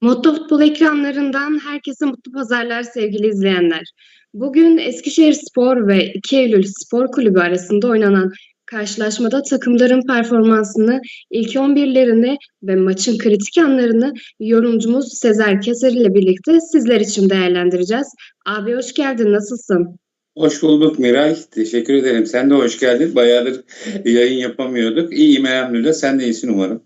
Mutlu Futbol ekranlarından herkese mutlu pazarlar sevgili izleyenler. Bugün Eskişehir Spor ve 2 Eylül Spor Kulübü arasında oynanan karşılaşmada takımların performansını, ilk 11'lerini ve maçın kritik anlarını yorumcumuz Sezer Keser ile birlikte sizler için değerlendireceğiz. Abi hoş geldin, nasılsın? Hoş bulduk Miray. Teşekkür ederim. Sen de hoş geldin. Bayağıdır yayın yapamıyorduk. İyiyim elhamdülillah. Sen de iyisin umarım.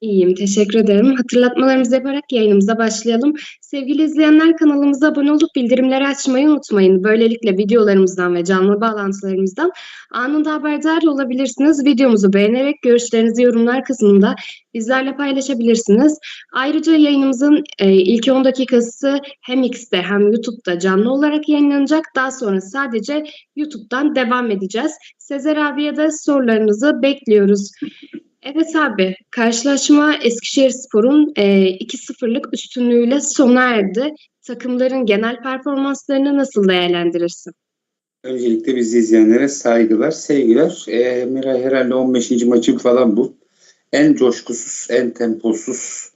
İyiyim, teşekkür ederim. Hatırlatmalarımızı yaparak yayınımıza başlayalım. Sevgili izleyenler kanalımıza abone olup bildirimleri açmayı unutmayın. Böylelikle videolarımızdan ve canlı bağlantılarımızdan anında haberdar olabilirsiniz. Videomuzu beğenerek görüşlerinizi yorumlar kısmında bizlerle paylaşabilirsiniz. Ayrıca yayınımızın e, ilk 10 dakikası hem X'te hem YouTube'da canlı olarak yayınlanacak. Daha sonra sadece YouTube'dan devam edeceğiz. Sezer abiye de sorularınızı bekliyoruz. Evet abi, karşılaşma Eskişehirspor'un e, 2-0'lık üstünlüğüyle sona erdi. Takımların genel performanslarını nasıl değerlendirirsin? Öncelikle bizi izleyenlere saygılar, sevgiler. Ee, Miray herhalde 15. maçı falan bu. En coşkusuz, en temposuz,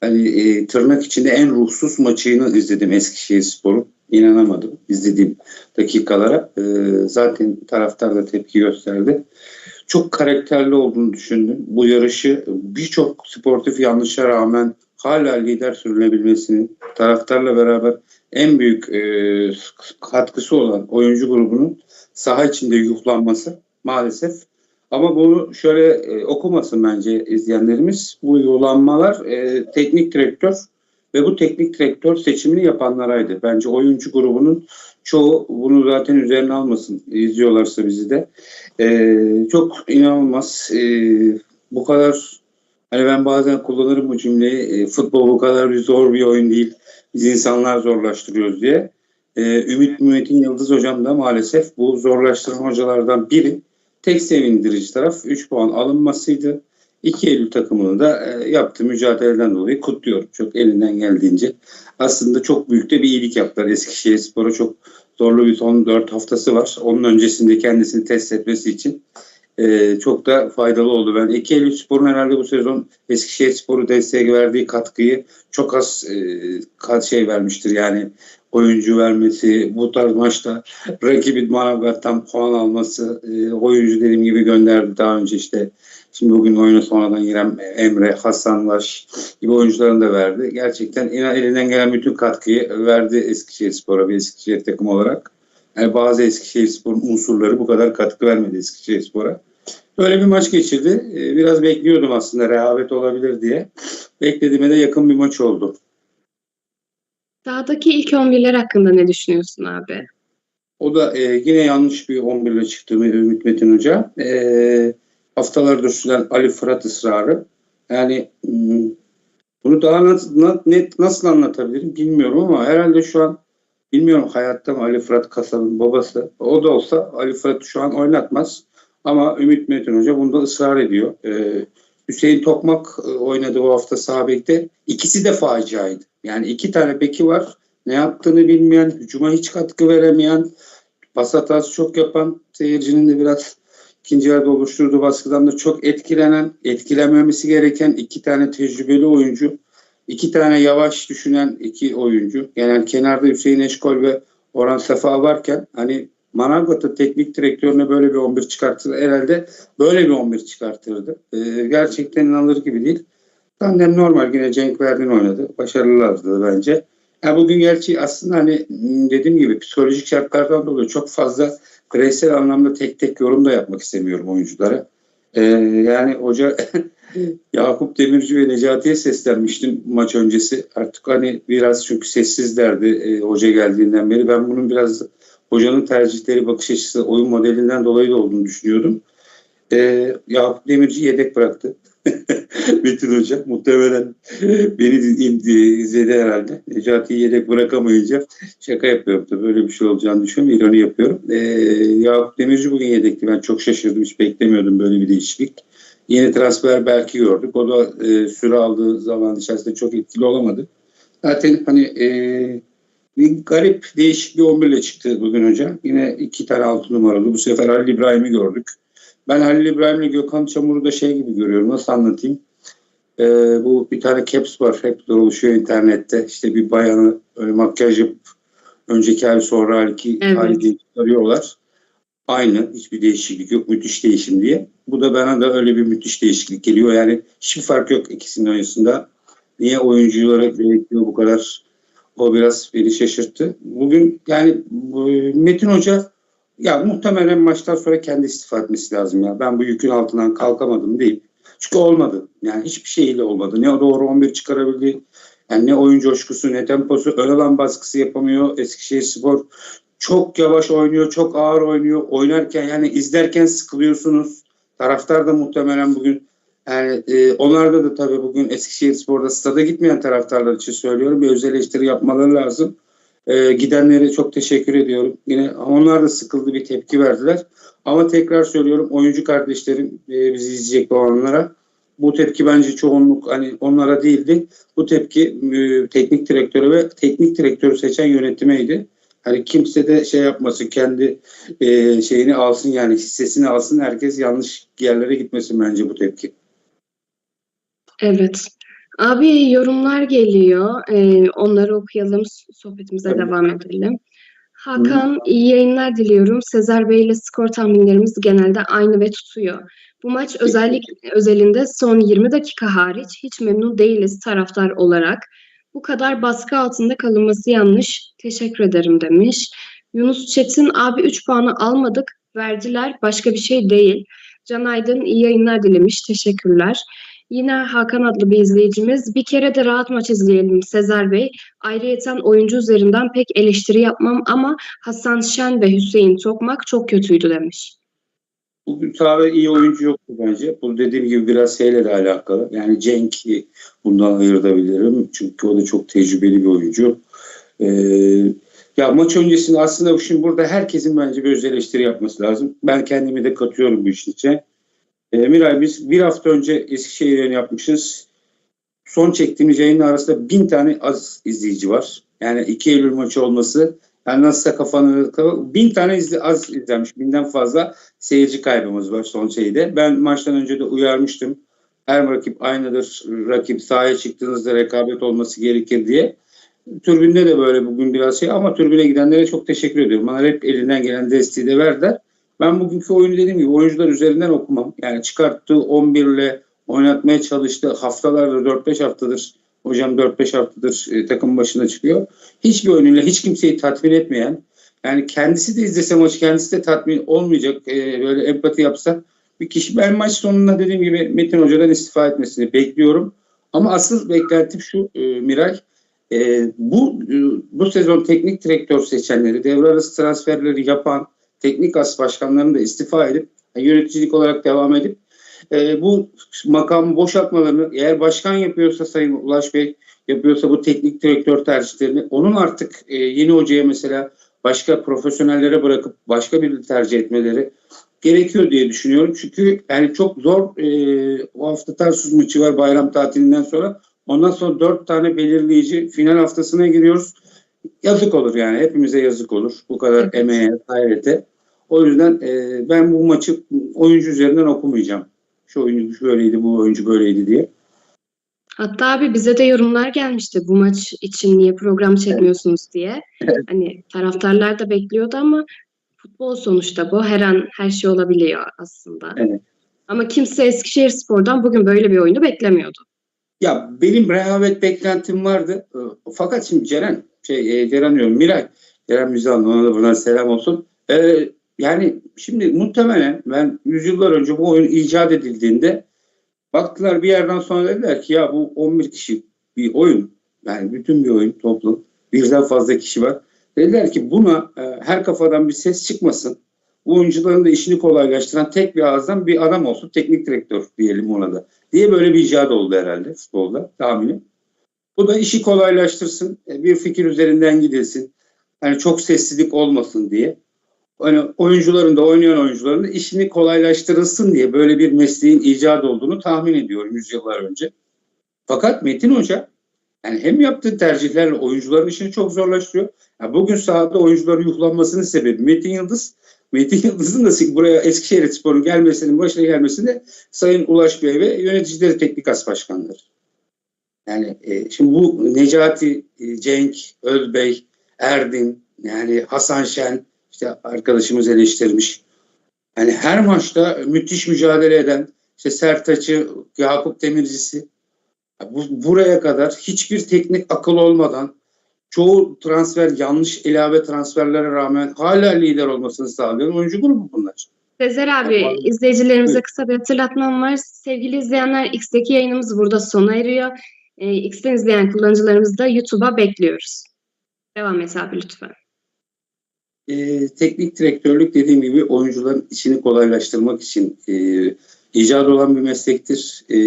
hani e, tırnak içinde en ruhsuz maçını izledim Eskişehirspor'un. İnanamadım izlediğim dakikalara. Ee, zaten taraftar da tepki gösterdi. Çok karakterli olduğunu düşündüm. Bu yarışı birçok sportif yanlışa rağmen hala lider sürülebilmesinin taraftarla beraber en büyük e, katkısı olan oyuncu grubunun saha içinde yuhlanması maalesef. Ama bunu şöyle e, okumasın bence izleyenlerimiz. Bu yuhlanmalar e, teknik direktör ve bu teknik direktör seçimini yapanlaraydı. Bence oyuncu grubunun çoğu bunu zaten üzerine almasın izliyorlarsa bizi de. Ee, çok inanılmaz. Ee, bu kadar hani ben bazen kullanırım bu cümleyi. E, futbol bu kadar bir zor bir oyun değil. Biz insanlar zorlaştırıyoruz diye. Ee, Ümit Mümet'in Yıldız hocam da maalesef bu zorlaştıran hocalardan biri. Tek sevindirici taraf 3 puan alınmasıydı. 2 Eylül takımını da e, yaptığı mücadeleden dolayı kutluyorum. Çok elinden geldiğince. Aslında çok büyük de bir iyilik yaptılar. Eskişehir Spor'a çok zorlu bir son 4 haftası var. Onun öncesinde kendisini test etmesi için e, çok da faydalı oldu. Ben 2 Eylül Spor'un herhalde bu sezon Eskişehir Spor'u desteğe verdiği katkıyı çok az e, şey vermiştir. Yani oyuncu vermesi, bu tarz maçta rakibin Manavgat'tan puan alması, oyuncu dediğim gibi gönderdi daha önce işte Şimdi bugün oyuna sonradan giren Emre, Hasanlaş gibi oyuncuların da verdi. Gerçekten elinden gelen bütün katkıyı verdi Eskişehir Spor'a bir Eskişehir takım olarak. Yani bazı Eskişehir Spor'un unsurları bu kadar katkı vermedi Eskişehir Spor'a. Böyle bir maç geçirdi. Ee, biraz bekliyordum aslında rehavet olabilir diye. Beklediğime de yakın bir maç oldu. Dağdaki ilk 11'ler hakkında ne düşünüyorsun abi? O da e, yine yanlış bir 11 ile çıktı Ümit Metin Hoca. E, haftalardır süren Ali Fırat ısrarı. Yani hmm, bunu daha nasıl, net nasıl anlatabilirim bilmiyorum ama herhalde şu an bilmiyorum hayatta mı Ali Fırat Kasab'ın babası. O da olsa Ali Fırat'ı şu an oynatmaz. Ama Ümit Metin Hoca bunda ısrar ediyor. Ee, Hüseyin Tokmak e, oynadı bu hafta sağ bekte. İkisi de faciaydı. Yani iki tane beki var. Ne yaptığını bilmeyen, hücuma hiç katkı veremeyen, pas hatası çok yapan seyircinin de biraz ikinci yarıda oluşturduğu baskıdan da çok etkilenen, etkilememesi gereken iki tane tecrübeli oyuncu, iki tane yavaş düşünen iki oyuncu. Yani kenarda Hüseyin Eşkol ve Orhan Sefa varken hani Manavgat'ı teknik direktörüne böyle bir 11 çıkartırdı. Herhalde böyle bir 11 çıkartırdı. Ee, gerçekten inanılır gibi değil. Tandem normal yine Cenk Verdin oynadı. Başarılılardı bence. Ya bugün gerçi aslında hani dediğim gibi psikolojik şartlardan dolayı çok fazla bireysel anlamda tek tek yorum da yapmak istemiyorum oyunculara. Ee, yani hoca Yakup Demirci ve Necati'ye seslenmiştim maç öncesi. Artık hani biraz çünkü sessizlerdi e, hoca geldiğinden beri. Ben bunun biraz hocanın tercihleri, bakış açısı, oyun modelinden dolayı da olduğunu düşünüyordum. Ee, Yakup Demirci yedek bıraktı. Metin Hoca muhtemelen beni izledi herhalde. Necati'yi yedek bırakamayınca şaka yapıyorum da böyle bir şey olacağını düşünüyorum. İroni yapıyorum. Ee, Yakup Demirci bugün yedekti. Ben çok şaşırdım. Hiç beklemiyordum böyle bir değişiklik. Yeni transfer belki gördük. O da e, süre aldığı zaman içerisinde çok etkili olamadı. Zaten hani e, bir garip değişik bir 11 ile çıktı bugün hoca. Yine iki tane altı numaralı. Bu sefer Ali İbrahim'i gördük. Ben Halil İbrahim'le Gökhan Çamur'u da şey gibi görüyorum. Nasıl anlatayım? E, bu bir tane caps var. Hep dolaşıyor internette. İşte bir bayanı öyle makyaj yapıp önceki hali sonra haliki Evet. hali diye çıkarıyorlar. Aynı. Hiçbir değişiklik yok. Müthiş değişim diye. Bu da bana da öyle bir müthiş değişiklik geliyor. Yani hiçbir fark yok ikisinin arasında. Niye oyunculara gerekiyor bu kadar? O biraz beni şaşırttı. Bugün yani Metin Hoca ya muhtemelen maçtan sonra kendi istifa etmesi lazım ya. Ben bu yükün altından kalkamadım deyip. Çünkü olmadı. Yani hiçbir şeyle olmadı. Ne doğru 11 çıkarabildi. Yani ne oyun coşkusu ne temposu. Ön alan baskısı yapamıyor. Eskişehir Spor çok yavaş oynuyor. Çok ağır oynuyor. Oynarken yani izlerken sıkılıyorsunuz. Taraftar da muhtemelen bugün yani e, onlarda da tabii bugün Eskişehir Spor'da stada gitmeyen taraftarlar için söylüyorum. Bir öz eleştiri yapmaları lazım. E, gidenlere çok teşekkür ediyorum. Yine onlar da sıkıldı bir tepki verdiler. Ama tekrar söylüyorum oyuncu kardeşlerim e, bizi izleyecek olanlara bu tepki bence çoğunluk hani onlara değildi. Bu tepki e, teknik direktörü ve teknik direktörü seçen yönetimeydi. Hani kimse de şey yapmasın kendi e, şeyini alsın yani hissesini alsın herkes yanlış yerlere gitmesin bence bu tepki. Evet. Abi yorumlar geliyor. Ee, onları okuyalım. Sohbetimize Tabii. devam edelim. Hakan iyi yayınlar diliyorum. Sezer Bey ile skor tahminlerimiz genelde aynı ve tutuyor. Bu maç özellik özelinde son 20 dakika hariç hiç memnun değiliz taraftar olarak. Bu kadar baskı altında kalınması yanlış. Teşekkür ederim demiş. Yunus Çetin abi 3 puanı almadık. Verdiler. Başka bir şey değil. Can Aydın iyi yayınlar dilemiş. Teşekkürler. Yine Hakan adlı bir izleyicimiz. Bir kere de rahat maç izleyelim Sezer Bey. Ayrıyeten oyuncu üzerinden pek eleştiri yapmam ama Hasan Şen ve Hüseyin Tokmak çok kötüydü demiş. Bugün sahada iyi oyuncu yoktu bence. Bu dediğim gibi biraz şeyle de alakalı. Yani Cenk'i bundan ayırabilirim. Çünkü o da çok tecrübeli bir oyuncu. Ee, ya maç öncesinde aslında şimdi burada herkesin bence bir öz eleştiri yapması lazım. Ben kendimi de katıyorum bu işin içine. Ee, Miray biz bir hafta önce Eskişehir yayını yapmışız. Son çektiğimiz yayının arasında bin tane az izleyici var. Yani 2 Eylül maçı olması yani nasılsa kafanı bin tane izle, az izlenmiş. Binden fazla seyirci kaybımız var son şeyde. Ben maçtan önce de uyarmıştım. Her rakip aynıdır. Rakip sahaya çıktığınızda rekabet olması gerekir diye. Türbünde de böyle bugün biraz şey ama türbüne gidenlere çok teşekkür ediyorum. Bana hep elinden gelen desteği de verdiler. Ben bugünkü oyunu dediğim gibi oyuncular üzerinden okumam. Yani çıkarttığı 11 ile oynatmaya çalıştığı haftalardır 4-5 haftadır hocam 4-5 haftadır e, takım başına çıkıyor. Hiçbir oyunuyla hiç kimseyi tatmin etmeyen yani kendisi de izlese maçı kendisi de tatmin olmayacak e, böyle empati yapsa bir kişi ben maç sonunda dediğim gibi Metin Hoca'dan istifa etmesini bekliyorum. Ama asıl beklentim şu e, Miray e, bu e, bu sezon teknik direktör seçenleri devre arası transferleri yapan teknik as başkanlarının da istifa edip yöneticilik olarak devam edip e, bu makamı boşaltmalarını eğer başkan yapıyorsa Sayın Ulaş Bey yapıyorsa bu teknik direktör tercihlerini onun artık e, yeni hocaya mesela başka profesyonellere bırakıp başka birini tercih etmeleri gerekiyor diye düşünüyorum. Çünkü yani çok zor e, o hafta Tarsus maçı var bayram tatilinden sonra. Ondan sonra dört tane belirleyici final haftasına giriyoruz. Yazık olur yani hepimize yazık olur. Bu kadar Evet. emeğe, gayrete. O yüzden e, ben bu maçı oyuncu üzerinden okumayacağım. Şu oyuncu şöyleydi, bu oyuncu böyleydi diye. Hatta abi bize de yorumlar gelmişti bu maç için niye program çekmiyorsunuz diye. Hani taraftarlar da bekliyordu ama futbol sonuçta bu. Her an her şey olabiliyor aslında. Evet. Ama kimse Eskişehir Spor'dan bugün böyle bir oyunu beklemiyordu. Ya benim rehavet beklentim vardı. Fakat şimdi Ceren, şey e, Ceren diyorum Miray, Ceren Müzallı ona da buradan selam olsun. Ee, yani şimdi muhtemelen ben yüzyıllar önce bu oyun icat edildiğinde baktılar bir yerden sonra dediler ki ya bu 11 kişi bir oyun. Yani bütün bir oyun toplum. Birden fazla kişi var. Dediler ki buna e, her kafadan bir ses çıkmasın. Bu oyuncuların da işini kolaylaştıran tek bir ağızdan bir adam olsun. Teknik direktör diyelim ona da diye böyle bir icat oldu herhalde futbolda tahminim. Bu da işi kolaylaştırsın, e, bir fikir üzerinden gidilsin. Yani çok sessizlik olmasın diye. Hani oyuncuların da oynayan oyuncuların da işini kolaylaştırılsın diye böyle bir mesleğin icat olduğunu tahmin ediyorum yüzyıllar önce. Fakat Metin Hoca Yani hem yaptığı tercihlerle oyuncuların işini çok zorlaştırıyor. Ya bugün sahada oyuncuların yuhlanmasının sebebi Metin Yıldız. Metin Yıldız'ın da buraya Eskişehir Spor'un gelmesinin başına gelmesinde Sayın Ulaş Bey ve yöneticileri teknik as başkanları. Yani e, şimdi bu Necati, e, Cenk, Özbey, Erdin, yani Hasan Şen işte arkadaşımız eleştirmiş. Yani her maçta müthiş mücadele eden işte Sertaç'ı, Yakup Demircisi bu, buraya kadar hiçbir teknik akıl olmadan çoğu transfer yanlış ilave transferlere rağmen hala lider olmasını sağlayan oyuncu grubu bunlar. Sezer abi, izleyicilerimize kısa bir hatırlatmam var. Sevgili izleyenler, X'teki yayınımız burada sona eriyor. E, X'ten izleyen kullanıcılarımızı da YouTube'a bekliyoruz. Devam et abi lütfen. e, teknik direktörlük dediğim gibi oyuncuların işini kolaylaştırmak için e, icat olan bir meslektir. E,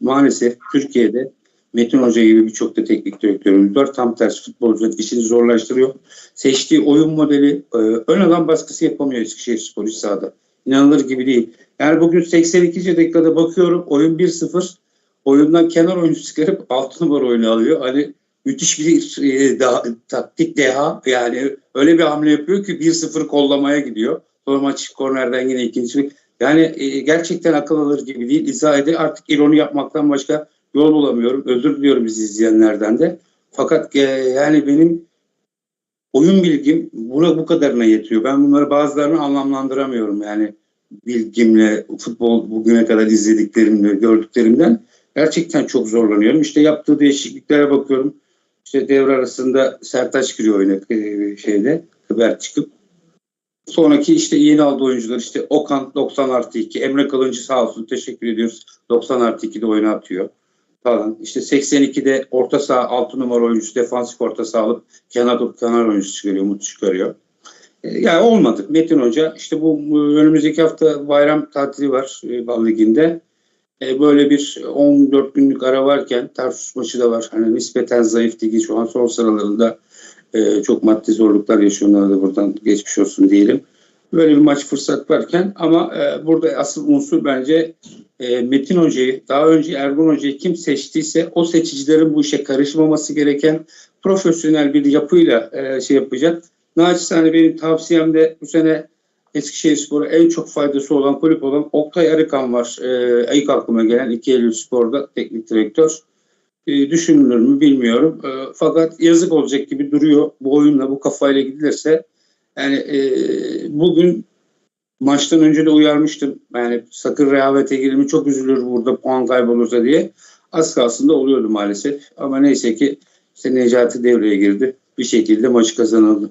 maalesef Türkiye'de Metin Hoca gibi birçok da teknik direktörümüz var. Tam tersi futbolcuların işini zorlaştırıyor. Seçtiği oyun modeli e, ön alan baskısı yapamıyor Eskişehir Spor sahada. İnanılır gibi değil. Yani bugün 82. dakikada bakıyorum oyun 1-0. Oyundan kenar oyuncu çıkarıp 6 numara oyunu alıyor. Hani müthiş bir e, daha, taktik deha yani öyle bir hamle yapıyor ki 1-0 kollamaya gidiyor. Sonra maç kornerden yine ikinci. Yani e, gerçekten akıl alır gibi değil. İzah ede artık ironi yapmaktan başka yol bulamıyorum. Özür diliyorum bizi izleyenlerden de. Fakat e, yani benim oyun bilgim buna bu kadarına yetiyor. Ben bunları bazılarını anlamlandıramıyorum. Yani bilgimle, futbol bugüne kadar izlediklerimle, gördüklerimden gerçekten çok zorlanıyorum. İşte yaptığı değişikliklere bakıyorum. İşte devre arasında Sertaç giriyor oyuna e, şeyde, Kıber çıkıp. Sonraki işte yeni aldığı oyuncular işte Okan 90 artı 2, Emre Kılıncı sağ olsun teşekkür ediyoruz. 90 artı 2'de oyuna atıyor falan. İşte 82'de orta saha 6 numara oyuncusu defansif orta saha alıp kenar, kenar oyuncusu çıkarıyor, Mut çıkarıyor. E, Yani olmadı. Metin Hoca işte bu önümüzdeki hafta bayram tatili var e, Bal Ligi'nde. E, böyle bir 14 günlük ara varken Tarsus maçı da var. Hani nispeten zayıf ligi şu an son sıralarında e, çok maddi zorluklar yaşıyorlar da buradan geçmiş olsun diyelim. Böyle bir maç fırsat varken ama e, burada asıl unsur bence e, Metin Hoca'yı daha önce Ergun Hoca'yı kim seçtiyse o seçicilerin bu işe karışmaması gereken profesyonel bir yapıyla e, şey yapacak. Naçizane benim tavsiyem de bu sene Eskişehirspor'a en çok faydası olan kulüp olan Oktay Arıkan var. E, ilk aklıma gelen 2 Eylül Spor'da teknik direktör. E, düşünülür mü bilmiyorum. E, fakat yazık olacak gibi duruyor. Bu oyunla bu kafayla gidilirse yani e, bugün maçtan önce de uyarmıştım. Yani sakın rehavete girimi çok üzülür burada puan kaybolursa diye. Az kalsın da oluyordu maalesef. Ama neyse ki işte Necati devreye girdi. Bir şekilde maçı kazanıldı.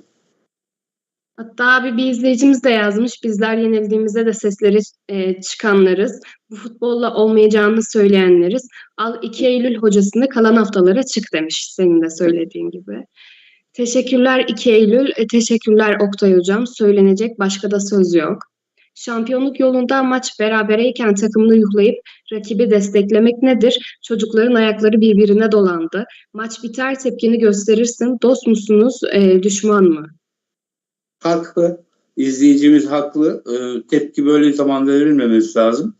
Hatta abi bir izleyicimiz de yazmış. Bizler yenildiğimizde de sesleri e, çıkanlarız. Bu futbolla olmayacağını söyleyenleriz. Al 2 Eylül hocasında kalan haftalara çık demiş senin de söylediğin gibi. Teşekkürler 2 Eylül. E, teşekkürler Oktay hocam. Söylenecek başka da söz yok. Şampiyonluk yolunda maç berabereyken takımını yuhlayıp rakibi desteklemek nedir? Çocukların ayakları birbirine dolandı. Maç biter tepkini gösterirsin. Dost musunuz, e, düşman mı? Haklı. İzleyicimiz haklı. Ee, tepki böyle zamanda verilmemesi lazım.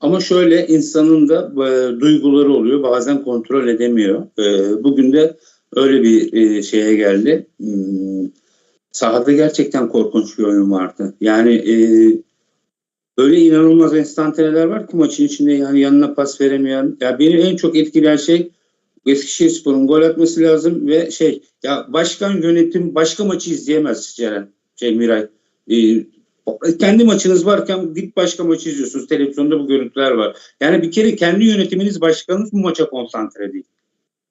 Ama şöyle insanın da e, duyguları oluyor. Bazen kontrol edemiyor. Ee, bugün de öyle bir e, şeye geldi. Hmm, sahada gerçekten korkunç bir oyun vardı. Yani e, öyle inanılmaz enstantaneler var ki maçın içinde yani yanına pas veremeyen. Ya beni en çok etkileyen şey Eskişehirspor'un gol atması lazım ve şey ya başkan yönetim başka maçı izleyemez Ceren. Şey Miray. Ee, kendi maçınız varken git başka maçı izliyorsunuz. Televizyonda bu görüntüler var. Yani bir kere kendi yönetiminiz başkanınız bu maça konsantre değil.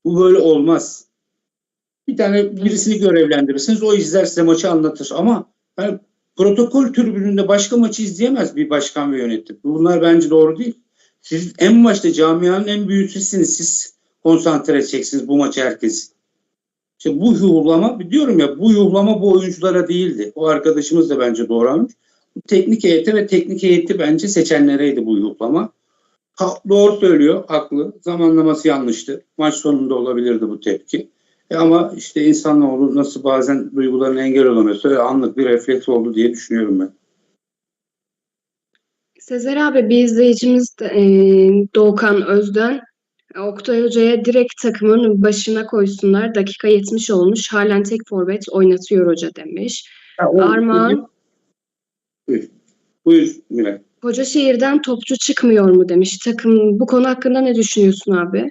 Bu böyle olmaz. Bir tane birisini görevlendirirsiniz. O izler size maçı anlatır. Ama yani protokol tribününde başka maçı izleyemez bir başkan ve yönetim. Bunlar bence doğru değil. Siz en başta camianın en büyüğüsünüz. Siz konsantre edeceksiniz bu maçı herkes. İşte bu yuhlama diyorum ya bu yuhlama bu oyunculara değildi. O arkadaşımız da bence doğru anlamış. Teknik heyete ve teknik heyeti bence seçenlereydi bu yuhlama. Ha, doğru söylüyor, haklı. Zamanlaması yanlıştı. Maç sonunda olabilirdi bu tepki. E ama işte insanoğlu nasıl bazen duygularına engel olamıyorsa öyle anlık bir refleks oldu diye düşünüyorum ben. Sezer abi bir izleyicimiz de, e, Doğukan Özden Oktay Hoca'ya direkt takımın başına koysunlar. Dakika 70 olmuş. Halen tek forvet oynatıyor hoca demiş. Ha, o- Armağan Buyur. Buyur Miray. Kocaşehir'den topçu çıkmıyor mu demiş. Takım bu konu hakkında ne düşünüyorsun abi?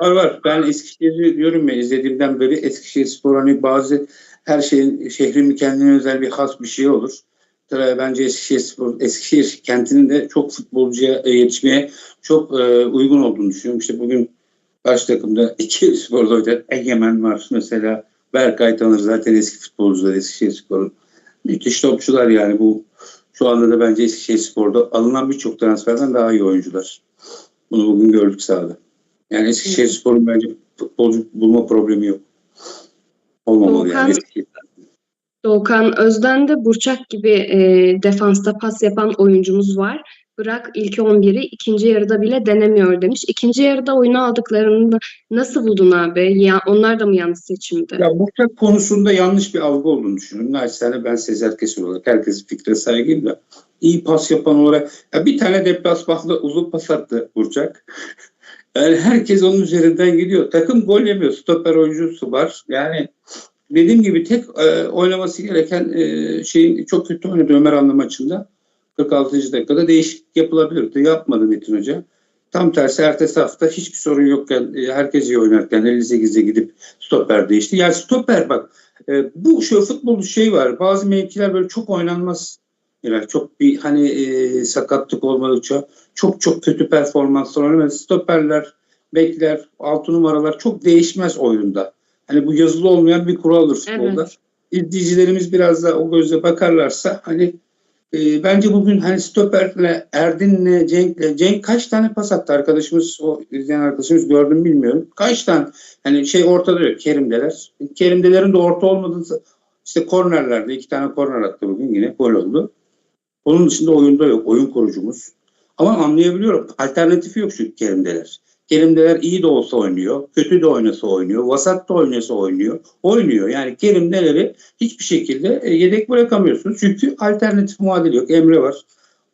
Var var. Ben Eskişehir'i diyorum ya izlediğimden beri Eskişehir Spor hani bazı her şeyin şehrin kendine özel bir has bir şey olur. Tabii Bence Eskişehir Spor, Eskişehir kentinin de çok futbolcuya e, yetişmeye çok e, uygun olduğunu düşünüyorum. İşte bugün baş takımda iki sporda oynayan Egemen var mesela. Berkay tanır zaten eski futbolcular Eskişehir Spor'un. Müthiş topçular yani bu şu anda da bence Eskişehir Spor'da alınan birçok transferden daha iyi oyuncular. Bunu bugün gördük sahada. Yani Eskişehir Spor'un bence futbolcu bulma problemi yok. Olmamalı Volkan- yani. Eskişehir. Doğukan Özden de Burçak gibi e, defansta pas yapan oyuncumuz var. Bırak ilk 11'i ikinci yarıda bile denemiyor demiş. İkinci yarıda oyunu aldıklarını nasıl buldun abi? Ya, onlar da mı yanlış seçimdi? Ya Burçak konusunda yanlış bir algı olduğunu düşünüyorum. Naçizane ben Sezer Kesir olarak herkesin fikrine saygıyım da iyi pas yapan olarak ya bir tane deplasmanda uzun pas attı Burçak. Yani herkes onun üzerinden gidiyor. Takım gol yemiyor. Stoper oyuncusu var. Yani dediğim gibi tek e, oynaması gereken e, şeyin çok kötü oynadı Ömer Anlı maçında. 46. dakikada değişiklik yapılabilirdi. Yapmadı Metin Hoca. Tam tersi ertesi hafta hiçbir sorun yokken e, herkes iyi oynarken 58'e gidip stoper değişti. Yani stoper bak e, bu şu futbolda şey var. Bazı mevkiler böyle çok oynanmaz. Yani çok bir hani e, sakatlık olmadıkça çok çok kötü performanslar oynamaz. Stoperler, bekler, altı numaralar çok değişmez oyunda. Hani bu yazılı olmayan bir kuraldır futbolda. Evet. İzleyicilerimiz biraz da o gözle bakarlarsa hani e, bence bugün hani stoperle Erdin'le Cenk'le Cenk kaç tane pas attı arkadaşımız o izleyen arkadaşımız gördüm bilmiyorum. Kaç tane hani şey ortada yok Kerim'deler. Kerim'delerin de orta olmadığı işte kornerlerde iki tane korner attı bugün yine gol oldu. Onun dışında oyunda yok. Oyun kurucumuz. Ama anlayabiliyorum. Alternatifi yok şu Kerim'deler. Kerim'deler iyi de olsa oynuyor. Kötü de oynasa oynuyor. Vasat da oynasa oynuyor. Oynuyor. Yani Kerim'deleri hiçbir şekilde e, yedek bırakamıyorsunuz. Çünkü alternatif muadili yok. Emre var.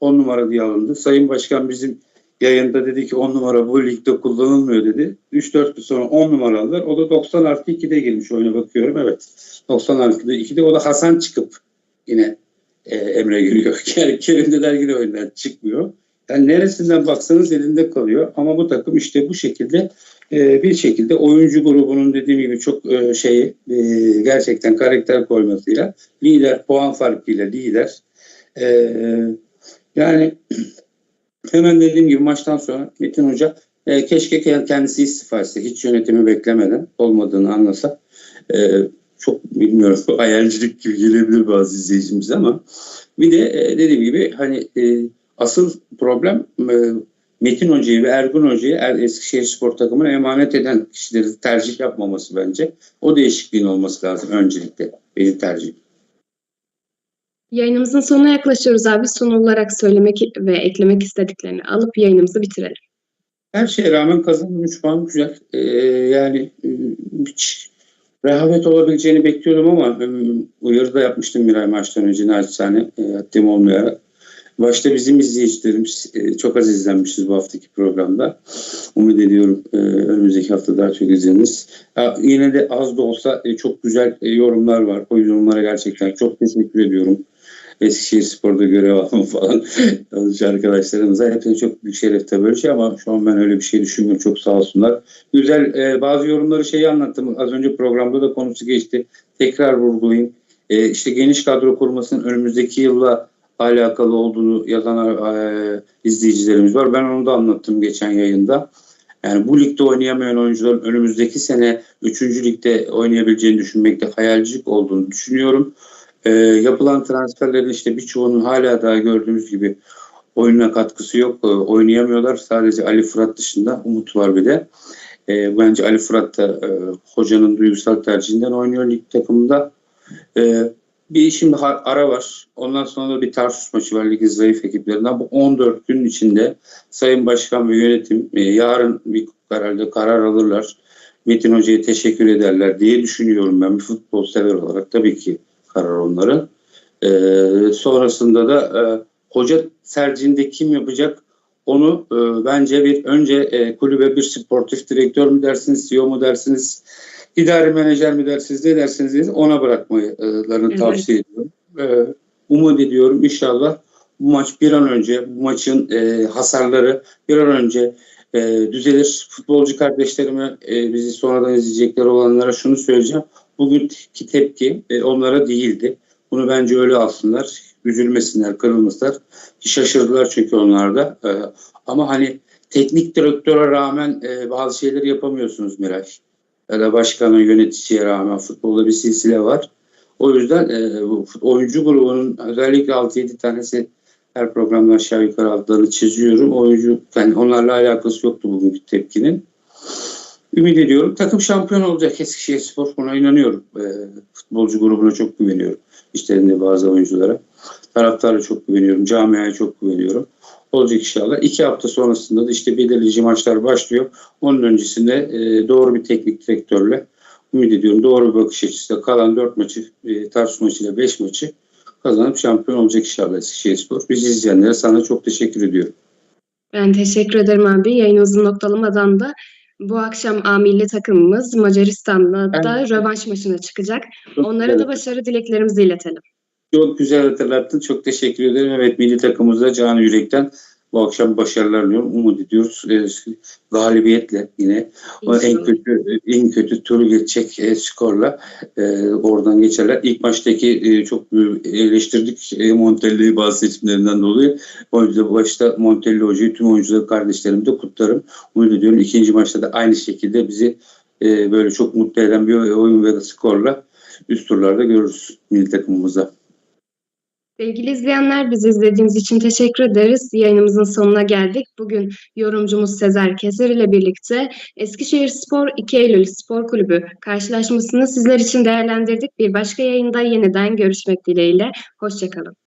10 numara diye alındı. Sayın Başkan bizim yayında dedi ki 10 numara bu ligde kullanılmıyor dedi. 3-4 gün sonra 10 numara aldılar. O da 90 artı 2'de girmiş oyuna bakıyorum. Evet. 90 artı 2'de o da Hasan çıkıp yine e, Emre giriyor. Yani Kerim'deler yine oyundan çıkmıyor. Yani neresinden baksanız elinde kalıyor. Ama bu takım işte bu şekilde e, bir şekilde oyuncu grubunun dediğim gibi çok e, şeyi e, gerçekten karakter koymasıyla lider puan farkıyla lider e, yani hemen dediğim gibi maçtan sonra Metin Hoca e, keşke kendisi istifa etse. Hiç yönetimi beklemeden olmadığını anlasa. E, çok bilmiyorum hayalcilik gibi gelebilir bazı izleyicimize ama bir de e, dediğim gibi hani e, asıl problem e, Metin Hoca'yı ve Ergun Hoca'yı Er- Eskişehir Spor takımına emanet eden kişileri tercih yapmaması bence. O değişikliğin olması lazım öncelikle benim tercihim. Yayınımızın sonuna yaklaşıyoruz abi. Son olarak söylemek ve eklemek istediklerini alıp yayınımızı bitirelim. Her şeye rağmen kazanım 3 puan güzel. Ee, yani e, hiç rehavet olabileceğini bekliyordum ama e, uyarı da yapmıştım Miray maçtan önce naçizane e, haddim olmayarak. Başta bizim izleyicilerimiz e, çok az izlenmişiz bu haftaki programda. Umut ediyorum e, önümüzdeki hafta daha çok izleniriz. Yine de az da olsa e, çok güzel yorumlar var. O yorumlara gerçekten çok teşekkür ediyorum. Eskişehir Spor'da görev aldım falan yazıcı arkadaşlarımıza. Hepsine çok büyük şeref tabii öyle şey ama şu an ben öyle bir şey düşünmüyorum. Çok sağ olsunlar. Güzel e, bazı yorumları şeyi anlattım. Az önce programda da konusu geçti. Tekrar vurgulayayım. E, işte geniş kadro kurmasının önümüzdeki yılla alakalı olduğunu yazan e, izleyicilerimiz var. Ben onu da anlattım geçen yayında. Yani bu ligde oynayamayan oyuncuların önümüzdeki sene 3. ligde oynayabileceğini düşünmekte hayalcilik olduğunu düşünüyorum. E, yapılan transferlerin işte birçoğunun hala daha gördüğümüz gibi oyununa katkısı yok. E, oynayamıyorlar. Sadece Ali Fırat dışında Umut var bir de. E, bence Ali Fırat da e, hocanın duygusal tercihinden oynuyor lig takımında. E, bir şimdi ara var. Ondan sonra da bir Tarsus maçı var ligi zayıf ekiplerinden. Bu 14 gün içinde Sayın Başkan ve yönetim e, yarın bir kararda karar alırlar. Metin Hoca'ya teşekkür ederler diye düşünüyorum ben bir futbol sever olarak. Tabii ki karar onların. E, sonrasında da e, hoca tercihinde kim yapacak onu e, bence bir önce e, kulübe bir sportif direktör mü dersiniz, CEO mu dersiniz, idari menajer mi dersiniz, ne dersiniz ona bırakmalarını Evet. tavsiye ediyorum. E, umut ediyorum inşallah bu maç bir an önce, bu maçın e, hasarları bir an önce e, düzelir. Futbolcu kardeşlerime, e, bizi sonradan izleyecekler olanlara şunu söyleyeceğim. Bugünkü tepki e, onlara değildi. Bunu bence öyle alsınlar. Üzülmesinler, kırılmasınlar. Şaşırdılar çünkü onlar da. E, ama hani teknik direktöre rağmen e, bazı şeyleri yapamıyorsunuz Miray. Ya da başkanın yöneticiye rağmen futbolda bir silsile var. O yüzden e, oyuncu grubunun özellikle 6-7 tanesi her programda aşağı yukarı altlarını çiziyorum. Oyuncu yani onlarla alakası yoktu bugünkü tepkinin. Ümit ediyorum. Takım şampiyon olacak Eskişehir Spor. Buna inanıyorum. E, futbolcu grubuna çok güveniyorum. İşlerinde bazı oyunculara. Taraftara çok güveniyorum. Camiaya çok güveniyorum. Olacak inşallah. İki hafta sonrasında da işte belirleyici maçlar başlıyor. Onun öncesinde e, doğru bir teknik direktörle ümit ediyorum. Doğru bir bakış açısıyla kalan dört maçı, e, Tarsus maçıyla beş maçı kazanıp şampiyon olacak inşallah Eskişehirspor. Bizi izleyenlere sana çok teşekkür ediyorum. Ben teşekkür ederim abi. Yayınımızı noktalamadan da bu akşam A milli takımımız Macaristan'da da Evet. rövanş maçına çıkacak. Çok Onlara güzel, da başarı dileklerimizi iletelim. çok güzel hatırlattın. Çok teşekkür ederim. Evet milli takımımıza canı yürekten bu akşam başarılar diliyorum. Umut ediyoruz. E, galibiyetle yine Ama en kötü en kötü turu geçecek e, skorla e, oradan geçerler. İlk maçtaki e, çok eleştirdik e, Montella'yı bazı seçimlerinden dolayı. O yüzden başta Montella hocayı tüm oyuncuları kardeşlerimi de kutlarım. Umut ediyorum ikinci maçta da aynı şekilde bizi e, böyle çok mutlu eden bir oyun ve skorla üst turlarda görürüz milli takımımıza. Sevgili izleyenler bizi izlediğiniz için teşekkür ederiz. Yayınımızın sonuna geldik. Bugün yorumcumuz Sezer Keser ile birlikte Eskişehir Spor 2 Eylül Spor Kulübü karşılaşmasını sizler için değerlendirdik. Bir başka yayında yeniden görüşmek dileğiyle. Hoşçakalın.